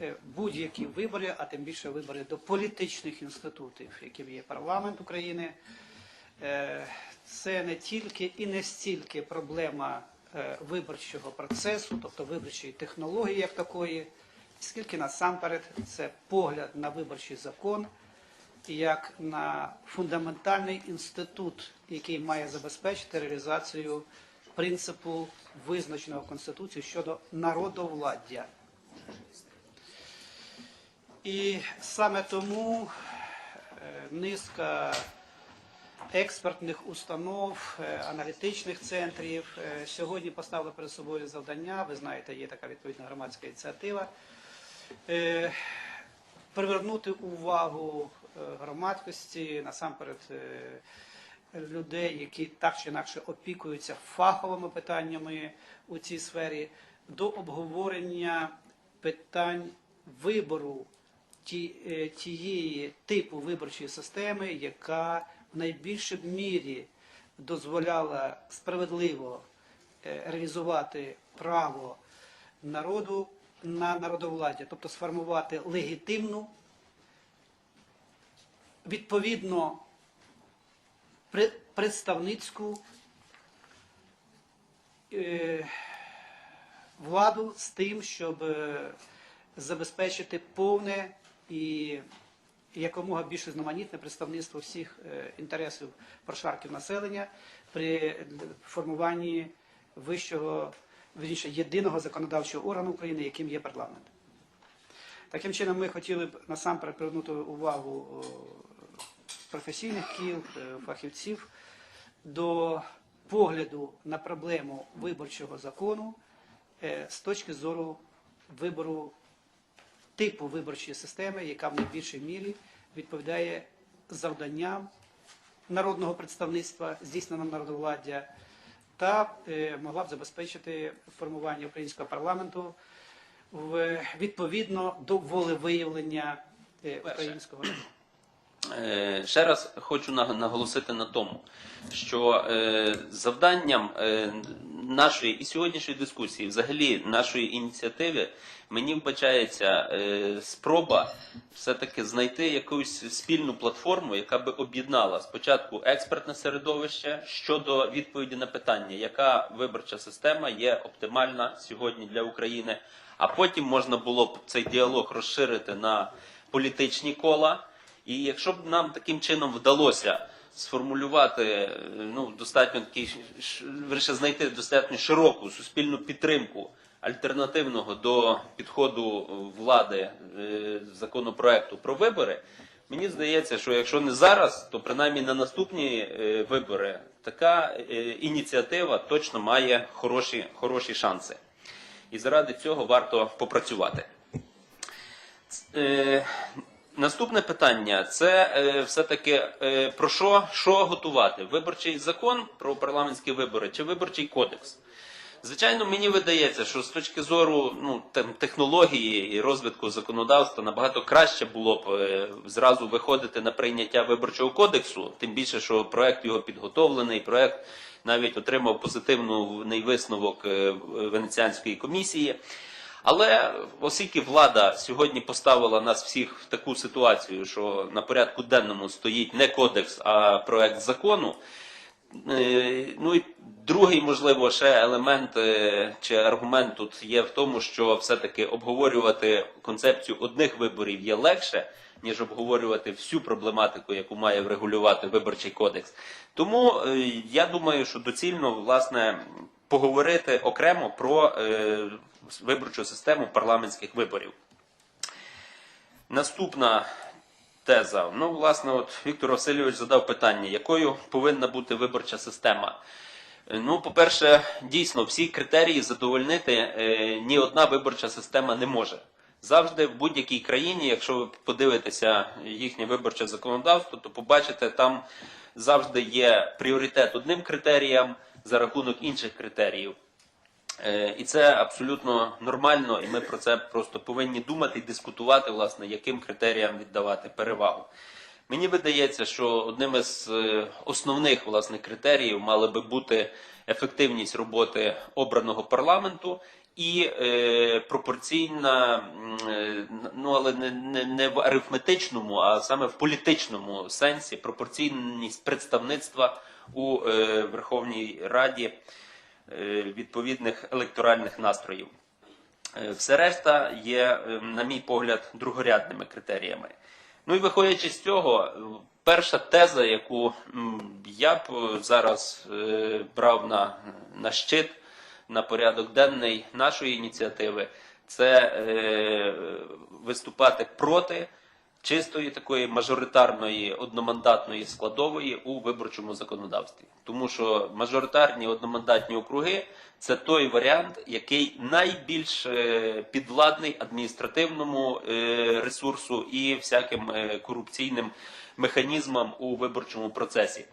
е, будь-які вибори, а тим більше вибори до політичних інститутів, яким є парламент України, е, це не тільки і не стільки проблема е, виборчого процесу, тобто виборчої технології як такої, скільки насамперед це погляд на виборчий закон як на фундаментальний інститут, який має забезпечити реалізацію принципу визначеного Конституцією щодо народовладдя. І саме тому е, низка експертних установ, е, аналітичних центрів е, сьогодні поставили перед собою завдання. Ви знаєте, є така відповідна громадська ініціатива. Привернути увагу громадськості, насамперед людей, які так чи інакше опікуються фаховими питаннями у цій сфері, до обговорення питань вибору тієї типу виборчої системи, яка в найбільшій мірі дозволяла справедливо е, реалізувати право народу на народовладдя, тобто сформувати легітимну, відповідно пре- представницьку е, владу з тим, щоб е, забезпечити повне і якомога більш різноманітне представництво всіх е, інтересів прошарків населення при формуванні вищого, вірніше, єдиного законодавчого органу України, яким є парламент. Таким чином, ми хотіли б насамперед привернути увагу професійних кіл, е, фахівців до погляду на проблему виборчого закону е, з точки зору вибору типу виборчої системи, яка в найбільшій мірі відповідає завданням народного представництва, здійсненого народовладдя, та е, могла б забезпечити формування українського парламенту в, відповідно до волевиявлення е, українського народу. Е, Ще раз хочу наг- наголосити на тому, що завданням нашої і сьогоднішньої дискусії, взагалі нашої ініціативи, мені вбачається е, спроба все-таки знайти якусь спільну платформу, яка би об'єднала спочатку експертне середовище щодо відповіді на питання, яка виборча система є оптимальна сьогодні для України, а потім можна було б цей діалог розширити на політичні кола. І якщо б нам таким чином вдалося сформулювати е, ну, достатньо такий, ш- знайти достатньо широку суспільну підтримку альтернативного до підходу влади е, законопроекту про вибори, мені здається, що якщо не зараз, то принаймні на наступні е, вибори така ініціатива точно має хороші, хороші шанси. І заради цього варто попрацювати. Наступне питання це е, все-таки е, про що, що готувати? Виборчий закон про парламентські вибори чи виборчий кодекс? Звичайно, мені видається, що з точки зору ну, технології і розвитку законодавства набагато краще було б е, зразу виходити на прийняття виборчого кодексу, тим більше, що проект його підготовлений, проект навіть отримав позитивний висновок е, Венеціанської комісії. Але оскільки влада сьогодні поставила нас всіх в таку ситуацію, що на порядку денному стоїть не кодекс, а проект закону. Е, Ну і другий, можливо, ще елемент е, чи аргумент тут є в тому, що все-таки обговорювати концепцію одних виборів є легше, ніж обговорювати всю проблематику, яку має врегулювати виборчий кодекс. Тому е, я думаю, що доцільно власне поговорити окремо про виборчу систему парламентських виборів. Наступна теза. Ну, власне, от Віктор Васильович задав питання, якою повинна бути виборча система. Ну, по-перше, дійсно, всі критерії задовольнити е, ні одна виборча система не може. Завжди в будь-якій країні, якщо ви подивитеся їхнє виборче законодавство, то побачите, там завжди є пріоритет одним критеріям за рахунок інших критеріїв. Е, І це абсолютно нормально, і ми про це просто повинні думати і дискутувати, власне, яким критеріям віддавати перевагу. Мені видається, що одним із е, основних власне критеріїв мала би бути ефективність роботи обраного парламенту і е, пропорційна е, ну але не, не, не в арифметичному, а саме в політичному сенсі пропорційність представництва у е, Верховній Раді відповідних електоральних настроїв. Е, Все решта є, е, на мій погляд, другорядними критеріями. Ну і виходячи з цього, е, перша теза, яку я б е, зараз е, брав на, на щит, на порядок денний нашої ініціативи, це е, виступати проти чистої такої мажоритарної одномандатної складової у виборчому законодавстві. Тому що мажоритарні одномандатні округи це той варіант, який найбільш е, підвладний адміністративному е, ресурсу і всяким е, корупційним механізмам у виборчому процесі.